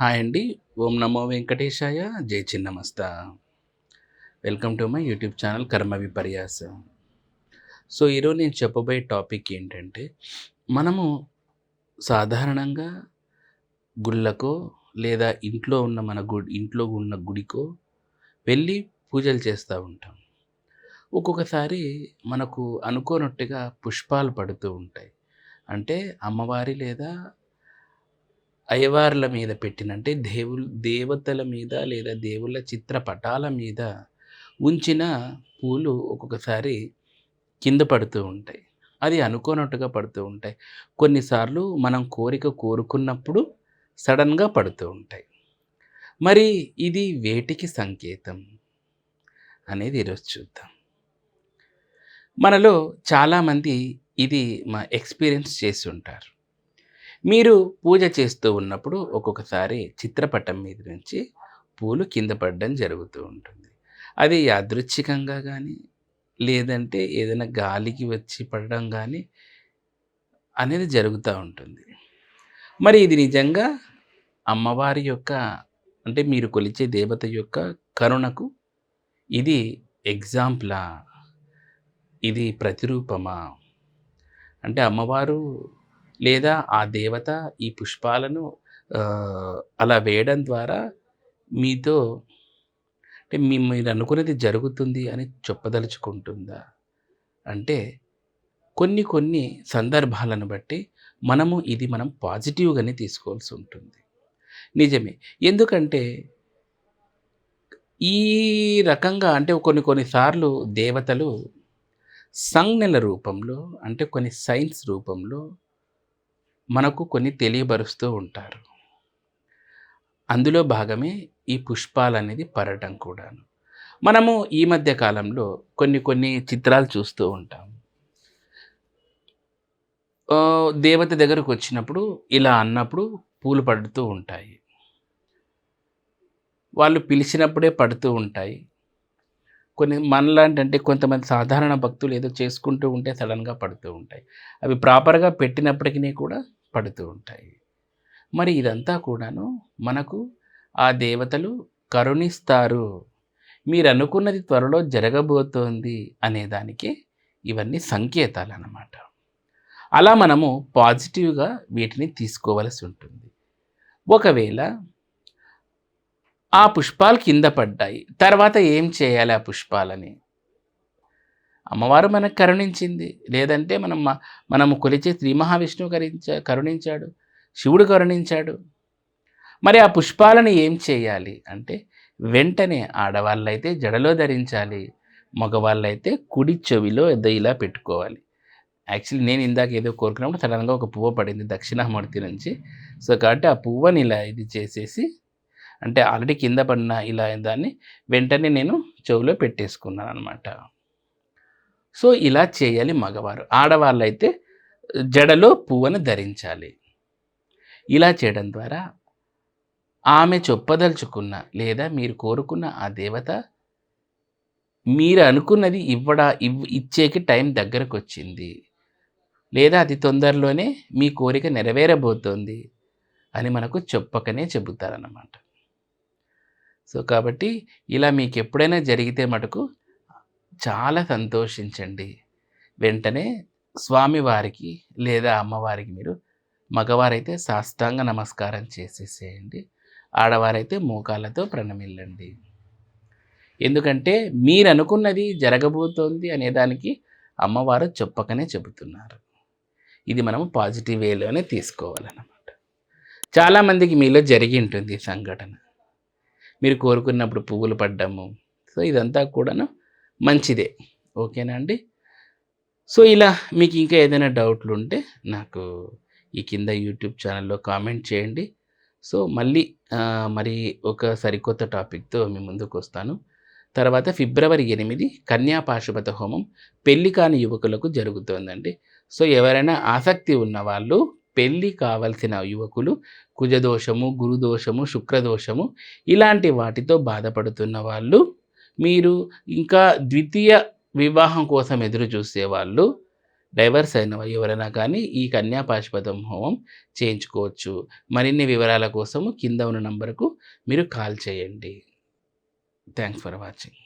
Hi అండి. ఓం నమో వెంకటేశాయ. జై Chinnamasta. Welcome to my YouTube channel కర్మ విపర్యాస. సో ఈరోజు నేను చెప్పబోయే టాపిక్ ఏంటంటే మనము సాధారణంగా గుళ్ళకో లేదా ఇంట్లో ఉన్న మన గుడి ఇంట్లో ఉన్న గుడికో వెళ్ళి పూజలు చేస్తూ ఉంటాం. ఒక్కొక్కసారి మనకు అనుకోనట్టుగా పుష్పాలు పడుతూ ఉంటాయి. అంటే అమ్మవారి లేదా అయ్యవార్ల మీద పెట్టినంటే దేవుల్ దేవతల మీద లేదా దేవుళ్ళ చిత్రపటాల మీద ఉంచిన పూలు ఒక్కొక్కసారి కింద పడుతూ ఉంటాయి. అది అనుకోనట్టుగా పడుతూ ఉంటాయి. కొన్నిసార్లు మనం కోరిక కోరుకున్నప్పుడు సడన్గా పడుతూ ఉంటాయి. మరి ఇది వేటికి సంకేతం అనేది ఈరోజు చూద్దాం. మనలో చాలామంది ఇది మా ఎక్స్పీరియన్స్ చేసి ఉంటారు. మీరు పూజ చేస్తూ ఉన్నప్పుడు ఒక్కొక్కసారి చిత్రపటం మీద నుంచి పూలు కింద పడడం జరుగుతూ ఉంటుంది. అది యాదృచ్ఛికంగా కానీ లేదంటే ఏదైనా గాలికి వచ్చి పడడం కానీ అనేది జరుగుతూ ఉంటుంది. మరి ఇది నిజంగా అమ్మవారి యొక్క అంటే మీరు కొలిచే దేవత యొక్క కరుణకు ఇది ఎగ్జాంపులా ఇది ప్రతిరూపమా? అంటే అమ్మవారు లేదా ఆ దేవత ఈ పుష్పాలను అలా వేయడం ద్వారా మీతో అంటే మీ మీరు అనుకునేది జరుగుతుంది అని చెప్పదలుచుకుంటుందా? అంటే కొన్ని కొన్ని సందర్భాలను బట్టి మనము ఇది మనం పాజిటివ్గానే తీసుకోవాల్సి ఉంటుంది. నిజమే. ఎందుకంటే ఈ రకంగా అంటే కొన్ని కొన్నిసార్లు దేవతలు సంజ్ఞల రూపంలో అంటే కొన్ని సైన్స్ రూపంలో మనకు కొన్ని తెలియబరుస్తూ ఉంటారు. అందులో భాగమే ఈ పుష్పాలు అనేది పడటం కూడాను. మనము ఈ మధ్య కాలంలో కొన్ని కొన్ని చిత్రాలు చూస్తూ ఉంటాం. దేవత దగ్గరకు వచ్చినప్పుడు ఇలా అన్నప్పుడు పూలు పడుతూ ఉంటాయి. వాళ్ళు పిలిచినప్పుడే పడుతూ ఉంటాయి. కొన్ని మనలాంటి అంటే కొంతమంది సాధారణ భక్తులు ఏదో చేసుకుంటూ ఉంటే సడన్గా పడుతూ ఉంటాయి. అవి ప్రాపర్గా పెట్టినప్పటికీ కూడా పడుతూ ఉంటాయి. మరి ఇదంతా కూడాను మనకు ఆ దేవతలు కరుణిస్తారు. మీరు అనుకున్నది త్వరలో జరగబోతోంది అనేదానికి ఇవన్నీ సంకేతాలు అన్నమాట అలా మనము పాజిటివ్గా వీటిని తీసుకోవలసి ఉంటుంది. ఒకవేళ ఆ పుష్పాలు కింద పడ్డాయి తర్వాత ఏం చేయాలి ఆ పుష్పాలని? అమ్మవారు మనకు కరుణించింది. లేదంటే మనం మనము కొలిచే శ్రీ మహావిష్ణువు కరించా కరుణించాడు శివుడు కరుణించాడు. మరి ఆ పుష్పాలను ఏం చేయాలి? అంటే వెంటనే ఆడవాళ్ళైతే జడలో ధరించాలి మగవాళ్ళైతే కుడి చెవిలో ఏదో ఇలా పెట్టుకోవాలి. యాక్చువల్లీ నేను ఇందాక ఏదో కోరుకున్నప్పుడు సడన్గా ఒక పువ్వు పడింది దక్షిణామూర్తి నుంచి. సో కాబట్టి ఆ పువ్వుని ఇలా ఇది చేసేసి అంటే ఆల్రెడీ కింద పడిన ఇలా దాన్ని వెంటనే నేను చెవిలో పెట్టేసుకున్నాను అనమాట సో ఇలా చేయాలి మగవారు. ఆడవాళ్ళు అయితే జడలో పువ్వును ధరించాలి. ఇలా చేయడం ద్వారా ఆమె చొప్పదలుచుకున్న లేదా మీరు కోరుకున్న ఆ దేవత మీరు అనుకున్నది ఇవ్వడా ఇవ్ ఇచ్చేకి టైం దగ్గరకు వచ్చింది లేదా అతి తొందరలోనే మీ కోరిక నెరవేరబోతోంది అని మనకు చెప్పకనే చెబుతారన్నమాట. సో కాబట్టి ఇలా మీకు ఎప్పుడైనా జరిగితే మటుకు చాలా సంతోషించండి. వెంటనే స్వామివారికి లేదా అమ్మవారికి మీరు మగవారైతే సాష్టాంగ నమస్కారం చేసేసేయండి. ఆడవారైతే మోకాళ్ళతో ప్రణమిల్లండి. ఎందుకంటే మీరు అనుకున్నది జరగబోతోంది అనేదానికి అమ్మవారు చెప్పకనే చెబుతున్నారు. ఇది మనము పాజిటివ్ వేలోనే తీసుకోవాలన్నమాట. చాలామందికి మీలో జరిగి ఉంటుంది సంఘటన. మీరు కోరుకున్నప్పుడు పువ్వులు పడ్డము. సో ఇదంతా కూడాను మంచిదే. ఓకేనా అండి? సో ఇలా మీకు ఇంకా ఏదైనా డౌట్లు ఉంటే నాకు ఈ కింద యూట్యూబ్ ఛానల్లో కామెంట్ చేయండి. సో మళ్ళీ మరి ఒక సరికొత్త టాపిక్తో మీ ముందుకు వస్తాను. తర్వాత ఫిబ్రవరి ఎనిమిది కన్యా పాశుపత హోమం పెళ్ళి కాని యువకులకు జరుగుతోందండి. సో ఎవరైనా ఆసక్తి ఉన్న వాళ్ళు పెళ్ళి కావలసిన యువకులు కుజదోషము గురుదోషము శుక్రదోషము ఇలాంటి వాటితో బాధపడుతున్న వాళ్ళు మీరు ఇంకా ద్వితీయ వివాహం కోసం ఎదురు చూసేవాళ్ళు డైవర్స్ అయిన ఎవరైనా కానీ ఈ కన్యా పాశుపతం హోమం చేయించుకోవచ్చు. మరిన్ని వివరాల కోసము కింద ఉన్న నంబర్కు మీరు కాల్ చేయండి. Thanks for watching.